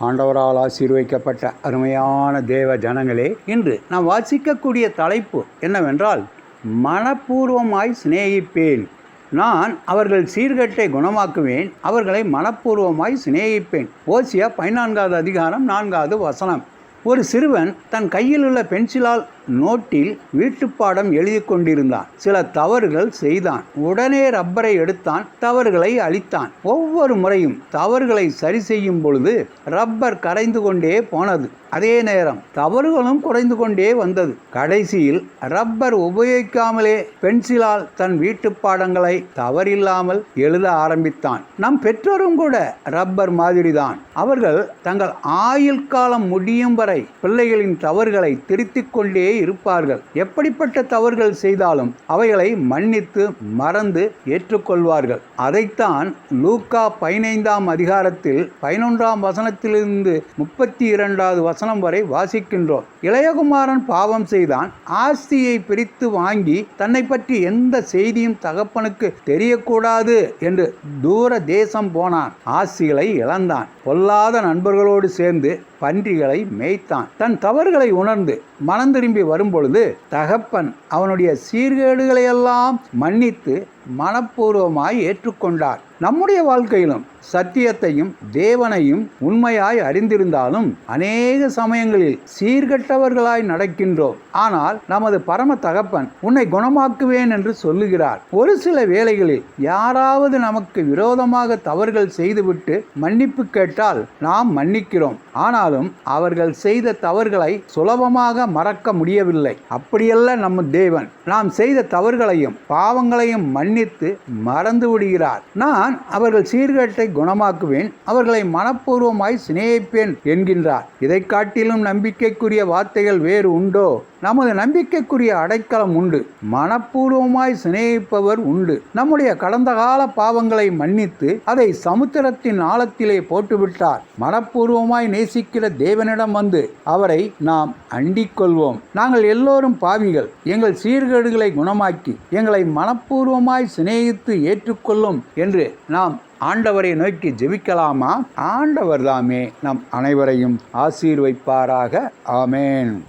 ஆண்டவரால் ஆசீர்வைக்கப்பட்ட அருமையான தேவ ஜனங்களே இன்று நாம் வாசிக்கக்கூடிய தலைப்பு என்னவென்றால் மனப்பூர்வமாய் சிநேகிப்பேன். நான் அவர்கள் சீர்கட்டை குணமாக்குவேன் அவர்களை மனப்பூர்வமாய் சிநேகிப்பேன். ஓசியா பதினான்காவது அதிகாரம் நான்காவது வசனம். ஒரு சிறுவன் தன் கையில் உள்ள பென்சிலால் நோட்டில் வீட்டுப்பாடம் எழுதி கொண்டிருந்தான். சில தவறுகள் செய்தான். உடனே ரப்பரை எடுத்தான் தவறுகளை அழித்தான். ஒவ்வொரு முறையும் தவறுகளை சரி செய்யும் பொழுது ரப்பர் கரைந்து கொண்டே போனது. அதே நேரம் தவறுகளும் குறைந்து கொண்டே வந்தது. கடைசியில் ரப்பர் உபயோகிக்காமலே பென்சிலால் தன் வீட்டு பாடங்களை தவறில்லாமல் எழுத ஆரம்பித்தான். நம் பெற்றோரும் கூட ரப்பர் மாதிரிதான். அவர்கள் தங்கள் ஆயுள் காலம் முடியும் வரை பிள்ளைகளின் தவறுகளை திருத்திக் கொண்டே இருப்பார்கள். எப்படிப்பட்ட தவறுகள் செய்தாலும் அவைகளை மன்னித்து மறந்து ஏற்றுக்கொள்வார்கள். அதைத்தான் லூக்கா பதினைந்தாம் அதிகாரத்தில் பதினொன்றாம் வசனத்திலிருந்து முப்பத்தி இரண்டாவது வசனம் வரை வாசிக்கின்றோம். இளையகுமாரன் பாவம் செய்தான் ஆஸ்தியை பிரித்து வாங்கி தன்னை பற்றி எந்த செய்தியும் தகப்பனுக்கு தெரியக்கூடாது என்று தூர தேசம் போனான். ஆஸ்திகளை இழந்தான். பொல்லாத நண்பர்களோடு சேர்ந்து பன்றிகளை மேய்த்தான் தன் தவறுகளை உணர்ந்து மனம் திரும்பி வரும்பொழுது தகப்பன் அவனுடைய சீர்கேடுகளையெல்லாம் மன்னித்து மனப்பூர்வமாய் ஏற்றுக்கொண்டார். நம்முடைய வாழ்க்கையிலும் சத்தியத்தையும் தேவனையும் உண்மையாய் அறிந்திருந்தாலும் அநேக சமயங்களில் சீர்கெட்டவர்களாய் நடக்கின்றோம். ஆனால் நமது பரம தகப்பன் உன்னை குணமாக்குவேன் என்று சொல்லுகிறார். ஒரு சில வேளைகளில் யாராவது நமக்கு விரோதமாக தவறுகள் செய்துவிட்டு மன்னிப்பு கேட்டால் நாம் மன்னிக்கிறோம். ஆனாலும் அவர்கள் செய்த தவறுகளை சுலபமாக மறக்க முடியவில்லை. அப்படியல்ல நம்ம தேவன். நாம் செய்த தவறுகளையும் பாவங்களையும் மன்னித்து மறந்து விடுகிறார். நான் நான் அவர்கள் சீர்கேட்டை குணமாக்குவேன் அவர்களை மனப்பூர்வமாய் சிநேகிப்பேன் என்கின்றார். இதை காட்டிலும் நம்பிக்கைக்குரிய வார்த்தைகள் வேறு உண்டோ? நமது நம்பிக்கைக்குரிய அடைக்கலம் உண்டு. மனப்பூர்வமாய் சிநேகிப்பவர் உண்டு. நம்முடைய கடந்த கால பாவங்களை மன்னித்து அதை சமுத்திரத்தின் ஆழத்திலே போட்டுவிட்டார். மனப்பூர்வமாய் நேசிக்கிற தேவனிடம் வந்து அவரை நாம் அண்டிக் கொள்வோம். நாங்கள் எல்லோரும் பாவிகள். எங்கள் சீர்கேடுகளை குணமாக்கி எங்களை மனப்பூர்வமாய் சிநேகித்து ஏற்றுக்கொள்ளும் என்று நாம் ஆண்டவரை நோக்கி ஜெபிக்கலாமா? ஆண்டவர் தாமே நம் அனைவரையும் ஆசீர்வைப்பாராக. ஆமேன்.